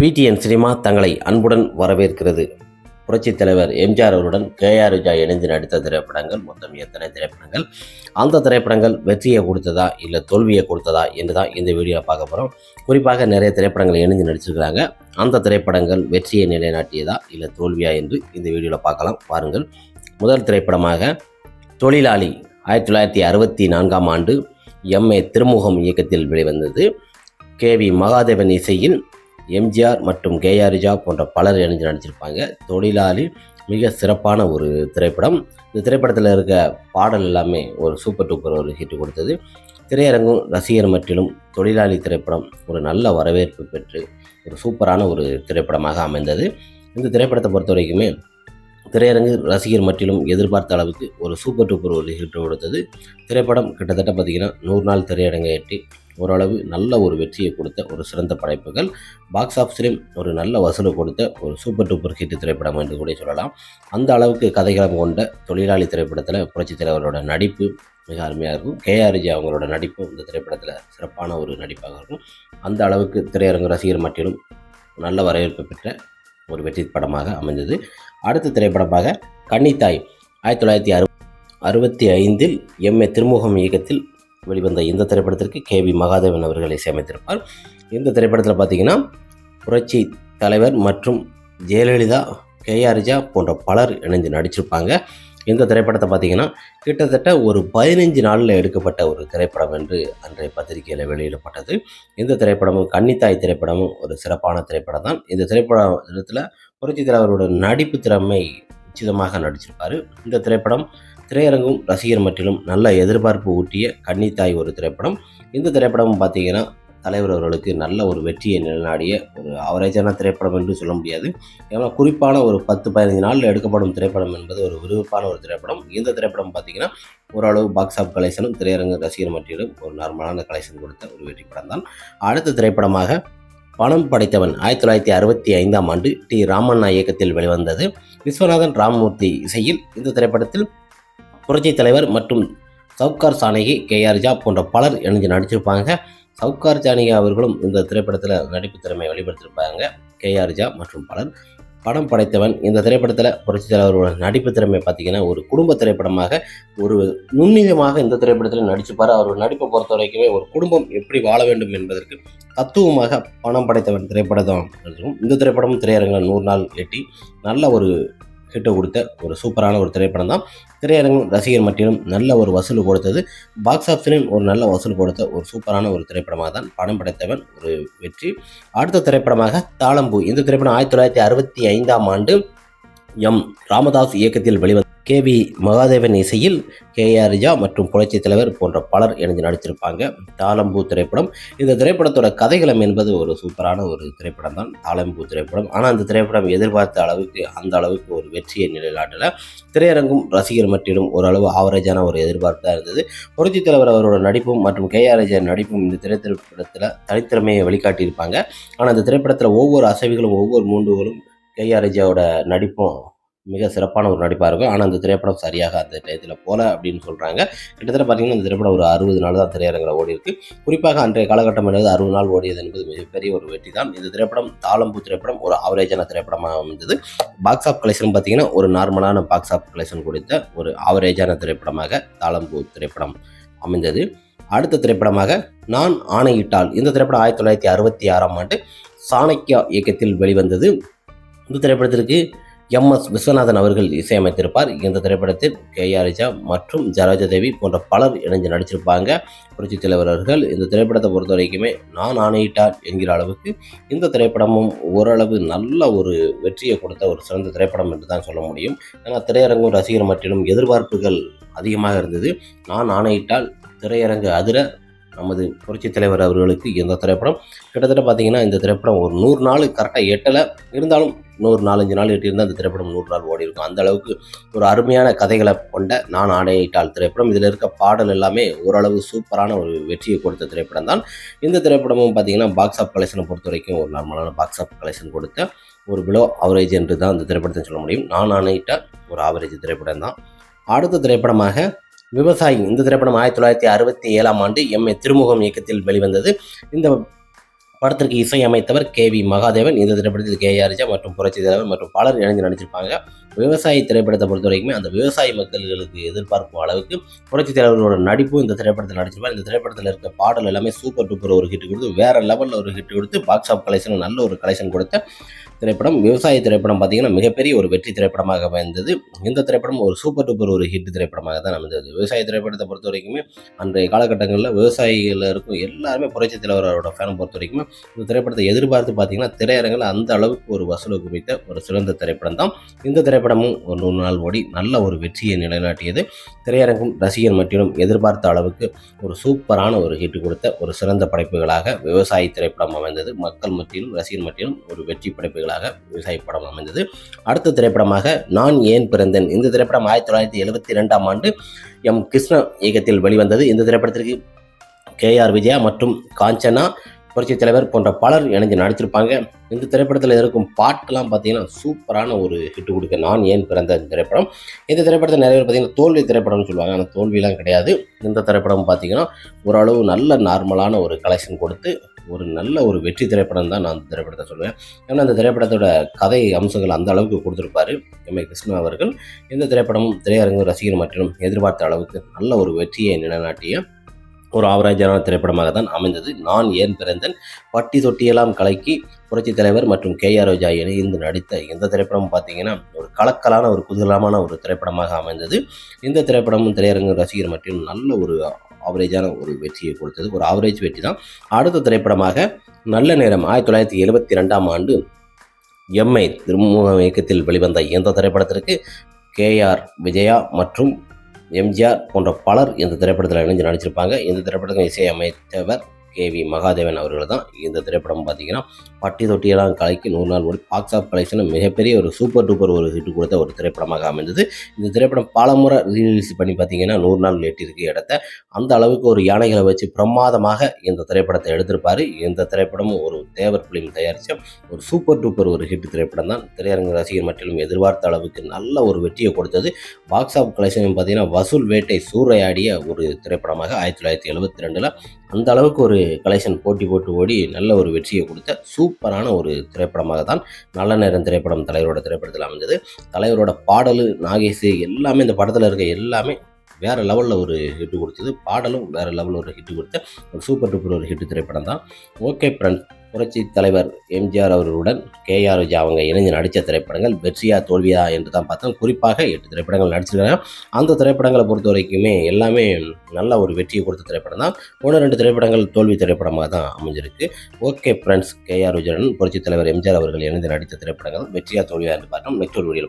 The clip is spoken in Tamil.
பிடிஎன் சினிமா தங்களை அன்புடன் வரவேற்கிறது. புரட்சித் தலைவர் எம்ஜிஆர் அவருடன் கேஆர் விஜயா இணைந்து நடித்த திரைப்படங்கள் மொத்தம் எத்தனை திரைப்படங்கள்? அந்த திரைப்படங்கள் வெற்றியை கொடுத்ததா இல்லை தோல்வியை கொடுத்ததா என்று தான் இந்த வீடியோவில் பார்க்க போகிறோம் குறிப்பாக நிறைய திரைப்படங்கள் இணைந்து நடிச்சிருக்கிறாங்க. அந்த திரைப்படங்கள் வெற்றியை நிலைநாட்டியதா இல்லை தோல்வியா என்று இந்த வீடியோவில் பார்க்கலாம். பாருங்கள். முதல் திரைப்படமாக தொழிலாளி ஆயிரத்தி தொள்ளாயிரத்தி அறுபத்தி நான்காம் ஆண்டு எம் ஏ திருமுகம் இயக்கத்தில் வெளிவந்தது. கே வி மகாதேவன் இசையில் எம்ஜிஆர் மற்றும் கேஆரிஜா போன்ற பலர் இணைஞ்சு நடிச்சிருப்பாங்க. தொழிலாளி மிக சிறப்பான ஒரு திரைப்படம். இந்த திரைப்படத்தில் இருக்க பாடல் எல்லாமே ஒரு சூப்பர் டூப்பர் ஒரு ஹிட் கொடுத்தது. திரையரங்கும் ரசிகர் மற்றிலும் தொழிலாளி திரைப்படம் ஒரு நல்ல வரவேற்பு பெற்று ஒரு சூப்பரான ஒரு திரைப்படமாக அமைந்தது. இந்த திரைப்படத்தை பொறுத்த வரைக்குமே திரையரங்கு ரசிகர் மட்டிலும் எதிர்பார்த்த அளவுக்கு ஒரு சூப்பர் டூப்பர் ஒரு ஹிட் கொடுத்தது. திரைப்படம் கிட்டத்தட்ட பார்த்திங்கன்னா நூறு நாள் திரையரங்கை எட்டி ஓரளவு நல்ல ஒரு வெற்றியை கொடுத்த ஒரு சிறந்த படைப்புகள். பாக்ஸ் ஆஃபீஸிலும் ஒரு நல்ல வசூலை கொடுத்த ஒரு சூப்பர் டூப்பர் ஹிட் திரைப்படம் என்று கூட சொல்லலாம். அந்த அளவுக்கு கதைகளம் கொண்ட தொழிலாளி திரைப்படத்தில் புரட்சித் தலைவரோட நடிப்பு மிக அருமையாக இருக்கும். கேஆர்ஜி அவங்களோட நடிப்பும் இந்த திரைப்படத்தில் சிறப்பான ஒரு நடிப்பாக இருக்கும். அந்த அளவுக்கு திரையரங்கு ரசிகர் மட்டிலும் நல்ல வரவேற்பு பெற்ற ஒரு வெற்றி படமாக அமைந்தது. அடுத்த திரைப்படமாக கன்னித்தாய். ஆயிரத்தி தொள்ளாயிரத்தி அறு அறுபத்தி ஐந்தில் எம் ஏ திருமுகம் இயக்கத்தில் வெளிவந்த இந்த திரைப்படத்திற்கு கே வி மகாதேவன் அவர்கள் இசையமைத்திருப்பார் இந்த திரைப்படத்தில் பார்த்தீங்கன்னா புரட்சி தலைவர் மற்றும் ஜெயலலிதா கே ஆர்ஜா போன்ற பலர் இணைந்து நடிச்சிருப்பாங்க. இந்த திரைப்படத்தை பார்த்தீங்கன்னா கிட்டத்தட்ட ஒரு பதினைஞ்சு நாளில் எடுக்கப்பட்ட ஒரு திரைப்படம் என்று அன்றைய பத்திரிகையில் வெளியிடப்பட்டது. இந்த திரைப்படமும் கன்னித்தாய் திரைப்படமும் ஒரு சிறப்பான திரைப்படம் தான். இந்த திரைப்படத்தில் புரட்சி தலைவரோட நடிப்பு திறமை உச்சிதமாக நடிச்சிருப்பார். இந்த திரைப்படம் திரையரங்கும் ரசிகர் மட்டிலும் நல்ல எதிர்பார்ப்பு ஊட்டிய கன்னித்தாய் ஒரு திரைப்படம். இந்த திரைப்படம் பார்த்தீங்கன்னா தலைவர் அவர்களுக்கு நல்ல ஒரு வெற்றியை நிலநாடிய ஒரு அவரேஜான திரைப்படம் என்று சொல்ல முடியாது. ஏன்னா குறிப்பான ஒரு பத்து பதினைஞ்சு நாளில் எடுக்கப்படும் திரைப்படம் என்பது ஒரு விருப்பமான ஒரு திரைப்படம். இந்த திரைப்படம் பார்த்தீங்கன்னா ஓரளவு பாக்ஸ் ஆஃப் கலெக்ஷனும் திரையரங்கு ரசிகர் மட்டிலும் ஒரு நார்மலான கலெக்ஷன் கொடுத்த ஒரு வெற்றி படம் தான். அடுத்த திரைப்படமாக பணம் படைத்தவன் ஆயிரத்தி தொள்ளாயிரத்தி அறுபத்தி ஐந்தாம் ஆண்டு டி. ராமண்ணா இயக்கத்தில் வெளிவந்தது. விஸ்வநாதன் ராமமூர்த்தி இசையில் இந்த திரைப்படத்தில் புரட்சித் தலைவர் மற்றும் சவுகார் சானகி கேஆர் ஜா போன்ற பலர் இணைஞ்சு நடிச்சிருப்பாங்க. சவுகார் ஜானகி அவர்களும் இந்த திரைப்படத்தில் நடிப்பு திறமை வெளிப்படுத்தியிருப்பாங்க கேஆர் ஜா மற்றும் பலர். படம் படைத்தவன் இந்த திரைப்படத்தில் புரட்சி தலைவரோட நடிப்பு திறமை பார்த்தீங்கன்னா ஒரு குடும்ப திரைப்படமாக ஒரு நுண்ணிதமாக இந்த திரைப்படத்தில் நடிச்சுப்பார். அவர் நடிப்பை பொறுத்த வரைக்குமே ஒரு குடும்பம் எப்படி வாழ வேண்டும் என்பதற்கு தத்துவமாக பணம் படைத்தவன் திரைப்படம் இந்த திரைப்படமும் திரையரங்கில் நூறு நாள் எட்டி நல்ல ஒரு ஹிட்டை கொடுத்த ஒரு சூப்பரான ஒரு திரைப்படம் தான் திரையரங்கம் ரசிகர் மட்டிலும் நல்ல ஒரு வசூல் கொடுத்தது. பாக்ஸ் ஆஃபீஸிலும் ஒரு நல்ல வசூல் கொடுத்த ஒரு சூப்பரான ஒரு திரைப்படமாக தான் படம் படைத்தவன் ஒரு வெற்றி. அடுத்த திரைப்படமாக தாளம்பூ. இந்த திரைப்படம் ஆயிரத்தி தொள்ளாயிரத்தி அறுபத்தி ஐந்தாம் ஆண்டு எம். ராமதாஸ் இயக்கத்தில் வெளிவந்த கே வி மகாதேவன் இசையில் கே ஆர் ரிஜா மற்றும் புரட்சி தலைவர் போன்ற பலர் இணைந்து நடித்திருப்பாங்க. தாளம்பூ திரைப்படம். இந்த திரைப்படத்தோட கதைகளம் என்பது ஒரு சூப்பரான ஒரு திரைப்படம் தான். தாளம்பூ திரைப்படம். ஆனால் அந்த திரைப்படம் எதிர்பார்த்த அளவுக்கு அந்த அளவுக்கு ஒரு வெற்றியை நிலைநாட்டல. திரையரங்கும் ரசிகர் மட்டிலும் ஓரளவு ஆவரேஜான ஒரு எதிர்பார்ப்பாக இருந்தது. புரட்சி தலைவர் அவரோட நடிப்பும் மற்றும் கே ஆர் ரிஜா நடிப்பும் இந்த திரைத்திரைப்படத்தில் தனித்திறமையை வெளிக்காட்டியிருப்பாங்க ஆனால் அந்த திரைப்படத்தில் ஒவ்வொரு அசைவுகளும் ஒவ்வொரு மூண்டுகளும் கே ஆர் ரிஜாவோட நடிப்பும் மிக சிறப்பான ஒரு நடிப்பாக இருக்கும். ஆனால் அந்த திரைப்படம் சரியாக அந்த டயத்தில் போல அப்படின்னு சொல்கிறாங்க கிட்டத்தட்ட பார்த்தீங்கன்னா அந்த திரைப்படம் ஒரு அறுபது நாள் தான் திரையரங்கில் ஓடி இருக்கு. குறிப்பாக அன்றைய காலகட்டம் என்பது அறுபது நாள் ஓடியது என்பது மிகப்பெரிய ஒரு வெற்றி தான். இந்த திரைப்படம் தாளம்பூ திரைப்படம் ஒரு ஆவரேஜான திரைப்படமாக அமைந்தது. பாக்ஸ் ஆஃப் கலெக்ஷன் பார்த்தீங்கன்னா ஒரு நார்மலான பாக்ஸ் ஆஃப் கலெக்ஷன் கொடுத்த ஒரு ஆவரேஜான திரைப்படமாக தாளம்பூ திரைப்படம் அமைந்தது. அடுத்த திரைப்படமாக நான் ஆணையிட்டால் இந்த திரைப்படம் ஆயிரத்தி தொள்ளாயிரத்தி அறுபத்தி ஆறாம் ஆண்டு சாணக்கியா இயக்கத்தில் வெளிவந்தது. இந்த திரைப்படத்திற்கு எம் எஸ் விஸ்வநாதன் அவர்கள் இசையமைத்திருப்பார். இந்த திரைப்படத்தில் கே ஆர் ரிஜா மற்றும் ஜராஜா தேவி போன்ற பலர் இணைஞ்சு நடிச்சிருப்பாங்க. புரட்சி தலைவர் அவர்கள் இந்த திரைப்படத்தை பொறுத்த வரைக்குமே நான் ஆணையிட்டார் என்கிற அளவுக்கு இந்த திரைப்படமும் ஓரளவு நல்ல ஒரு வெற்றியை கொடுத்த ஒரு சிறந்த திரைப்படம் என்று தான் சொல்ல முடியும். ஏன்னா திரையரங்கும் ரசிகர் மட்டிலும் எதிர்பார்ப்புகள் அதிகமாக இருந்தது. நான் ஆணையிட்டால் திரையரங்கு அதிர நமது புரட்சி தலைவர் அவர்களுக்கு இந்த திரைப்படம். கிட்டத்தட்ட பார்த்தீங்கன்னா இந்த திரைப்படம் ஒரு நூறு நாள் கரெக்டாக எட்டலை. இருந்தாலும் நூறு நாலஞ்சு நாள் எட்டியிருந்தால் அந்த திரைப்படம் நூறு நாள் ஓடி இருக்கும் அந்த அளவுக்கு ஒரு அருமையான கதைகளை கொண்ட நான் ஆணையிட்டால் திரைப்படம். இதில் இருக்க பாடல் எல்லாமே ஓரளவு சூப்பரான ஒரு வெற்றியை கொடுத்த திரைப்படம் தான். இந்த திரைப்படமும் பார்த்தீங்கன்னா பாக்ஸ் ஆஃப் கலெக்ஷனை பொறுத்த வரைக்கும் ஒரு நார்மலான பாக்ஸ் ஆஃப் கலெக்ஷன் கொடுத்த ஒரு பிலோ ஆவரேஜ் என்று தான் இந்த திரைப்படத்தை சொல்ல முடியும். நான் ஆணையிட்ட ஒரு ஆவரேஜ் திரைப்படம் தான். அடுத்த திரைப்படமாக விவசாயி இந்த திரைப்படம் ஆயிரத்தி தொள்ளாயிரத்தி அறுபத்தி ஏழாம் ஆண்டு எம் ஏ திருமுகம் இயக்கத்தில் வெளிவந்தது. இந்த படத்திற்கு இசையமைத்தவர் கே வி மகாதேவன் இந்த திரைப்படத்தில் கே ஆர் மற்றும் புரட்சி தலைவர் மற்றும் பலர் இணைந்து நடிச்சிருப்பாங்க. விவசாய திரைப்படத்தை பொறுத்த வரைக்குமே அந்த விவசாய மக்கள்களுக்கு எதிர்பார்க்கும் அளவுக்கு புரட்சி தலைவரோட நடிப்பும் இந்த திரைப்படத்தில் நடிச்சிருப்பார் இந்த திரைப்படத்தில் இருக்க பாடல் எல்லாமே சூப்பர் டூப்பர் ஒரு ஹிட் கொடுத்து வேற லெவலில் ஒரு ஹிட் கொடுத்து பாக்ஸ் ஆஃப் கலெக்ஷன் நல்ல ஒரு கலெக்ஷன் கொடுத்த திரைப்படம். விவசாய திரைப்படம் பார்த்தீங்கன்னா மிகப்பெரிய ஒரு வெற்றி திரைப்படமாக அமைந்தது. இந்த திரைப்படம் ஒரு சூப்பர் டூப்பர் ஒரு ஹிட் திரைப்படமாக தான் அமைந்தது. விவசாய திரைப்படத்தை பொறுத்த வரைக்குமே அன்றைய காலகட்டங்களில் விவசாயிகள் இருக்கும் எல்லாருமே புரட்சி தலைவரோட ஃபேனை பொறுத்த வரைக்குமே இந்த திரைப்படத்தை எதிர்பார்த்து பார்த்தீங்கன்னா திரையரங்கில் அந்த அளவுக்கு ஒரு வசூலை குவித்த ஒரு சிறந்த திரைப்படம் தான். இந்த திரைப்படமும் ஒரு நூறு நாள் ஓடி நல்ல ஒரு வெற்றியை நிலைநாட்டியது. திரையரங்கும் ரசிகர் மட்டிலும் எதிர்பார்த்த அளவுக்கு ஒரு சூப்பரான ஒரு ஹிட் கொடுத்த ஒரு சிறந்த படைப்புகளாக விவசாய திரைப்படம் அமைந்தது. மக்கள் மத்தியிலும் ரசிகர் மத்தியிலும் ஒரு வெற்றி படைப்புகளாக விவசாய படம் அமைந்தது. அடுத்த திரைப்படமாக நான் ஏன் பிறந்தேன்? இந்த திரைப்படம் ஆயிரத்தி தொள்ளாயிரத்தி எழுபத்தி ரெண்டாம் ஆண்டு எம் கிருஷ்ண இயக்கத்தில் வெளிவந்தது. இந்த திரைப்படத்திற்கு கே ஆர் விஜயா மற்றும் காஞ்சனா புரட்சி தலைவர் போன்ற பலர் இணைஞ்சு நடிச்சிருப்பாங்க. இந்த திரைப்படத்தில் இருக்கும் பாட்டெல்லாம் பார்த்தீங்கன்னா சூப்பரான ஒரு ஹிட் கொடுக்க நான் ஏன் பிறந்த இந்த திரைப்படம். இந்த திரைப்படத்தை நிறைய பேர் பார்த்தீங்கன்னா தோல்வி திரைப்படம்னு சொல்லுவாங்க. ஆனால் தோல்விலாம் கிடையாது. இந்த திரைப்படம் பார்த்தீங்கன்னா ஓரளவு நல்ல நார்மலான ஒரு கலெக்ஷன் கொடுத்து ஒரு நல்ல ஒரு வெற்றி திரைப்படம் தான் நான் அந்த திரைப்படத்தை சொல்லுவேன். ஏன்னா அந்த திரைப்படத்தோட கதை அம்சங்கள் அந்த அளவுக்கு கொடுத்துருப்பாரு எம். ஏ. கிருஷ்ணா அவர்கள். இந்த திரைப்படமும் திரையரங்கு ரசிகர் மற்றும் எதிர்பார்த்த அளவுக்கு நல்ல ஒரு வெற்றியை நிலைநாட்டிய ஒரு ஆவரேஜான திரைப்படமாக தான் அமைந்தது. நான் ஏன் பிறந்தேன்? பட்டி தொட்டியெல்லாம் கலக்கி புரட்சி தலைவர் மற்றும் கே ஆர் ரோஜா இணைந்து நடித்த இந்த திரைப்படம் பார்த்தீங்கன்னா ஒரு கலக்கலான ஒரு குதூகலமான ஒரு திரைப்படமாக அமைந்தது. இந்த திரைப்படமும் திரையரங்கு ரசிகர் மற்றும் நல்ல ஒரு ஆவரேஜான ஒரு வெற்றியை கொடுத்தது. ஒரு ஆவரேஜ் வெற்றி தான். அடுத்த திரைப்படமாக நல்ல நேரம் ஆயிரத்தி தொள்ளாயிரத்தி எழுபத்தி ரெண்டாம் ஆண்டு எம்ஐ திருமுகம் இயக்கத்தில் வெளிவந்த இந்த திரைப்படத்திற்கு கேஆர் விஜயா மற்றும் எம்ஜிஆர் போன்ற பலர் இந்த திரைப்படத்தில் இணைஞ்சு நடிச்சிருப்பாங்க. இந்த திரைப்படத்துக்கு இசையமைத்தவர் கே வி மகாதேவன் அவர்கள் தான் இந்த திரைப்படம் பார்த்தீங்கன்னா பட்டி தொட்டியெல்லாம் கலைக்கு நூறு நாள் ஓடி பாக்ஸ் ஆஃப் கலெக்ஷனில் மிகப்பெரிய ஒரு சூப்பர் டூப்பர் ஒரு ஹிட் கொடுத்த ஒரு திரைப்படமாக அமைந்தது. இந்த திரைப்படம் பல முறை ரீலீஸ் பண்ணி பார்த்தீங்கன்னா நூறு நாள் எட்டிருக்கு இடத்த அந்த அளவுக்கு ஒரு யானைகளை வச்சு பிரமாதமாக இந்த திரைப்படத்தை எடுத்திருப்பார். இந்த திரைப்படமும் ஒரு தேவர் பிலிம் தயாரித்த ஒரு சூப்பர் டூப்பர் ஒரு ஹிட் திரைப்படம் தான். திரையரங்கு ரசிகர் மட்டிலும் எதிர்பார்த்த அளவுக்கு நல்ல ஒரு வெற்றியை கொடுத்தது. பாக்ஸ் ஆஃப் கலெக்ஷன் பார்த்தீங்கன்னா வசூல் வேட்டை சூறையாடிய ஒரு திரைப்படமாக ஆயிரத்தி தொள்ளாயிரத்தி எழுபத்தி ரெண்டில் அந்த அளவுக்கு ஒரு கலெக்ஷன் போட்டி போட்டு ஓடி நல்ல ஒரு வெற்றியை கொடுத்த சூப்பரான ஒரு திரைப்படமாக தான் நல்ல நேரம் திரைப்படம் தலைவரோட திரைப்படத்தில் அமைஞ்சது. தலைவரோட பாடல் நாகேஷ் எல்லாமே இந்த படத்தில் இருக்க எல்லாமே வேறு லெவலில் ஒரு ஹிட்டு கொடுத்தது. பாடலும் வேறு லெவலில் ஒரு ஹிட்டு கொடுத்த ஒரு சூப்பர் டூப்பர் ஒரு ஹிட்டு திரைப்படம் தான். ஓகே ஃப்ரெண்ட்ஸ் புரட்சி தலைவர் எம்ஜிஆர் அவர்களுடன் கேஆர் விஜயா அவங்க இணைஞ்சு நடித்த திரைப்படங்கள் வெற்றியா தோல்வியா என்று தான் பார்த்தோம். குறிப்பாக எட்டு திரைப்படங்கள் நடிச்சிருக்காங்க. அந்த திரைப்படங்களை பொறுத்த வரைக்குமே எல்லாமே நல்ல ஒரு வெற்றியை கொடுத்த திரைப்படம் தான். ஒன்று ரெண்டு திரைப்படங்கள் தோல்வி திரைப்படமாக தான் அமைஞ்சிருக்கு. ஓகே ஃப்ரெண்ட்ஸ் கேஆர் விஜயன் புரட்சி தலைவர் எம்ஜிஆர் அவர்கள் இணைந்து நடித்த திரைப்படங்கள் வெற்றியா தோல்வியா என்று பார்த்தோம். நெக்ஸ்ட் ஒரு வீடியோ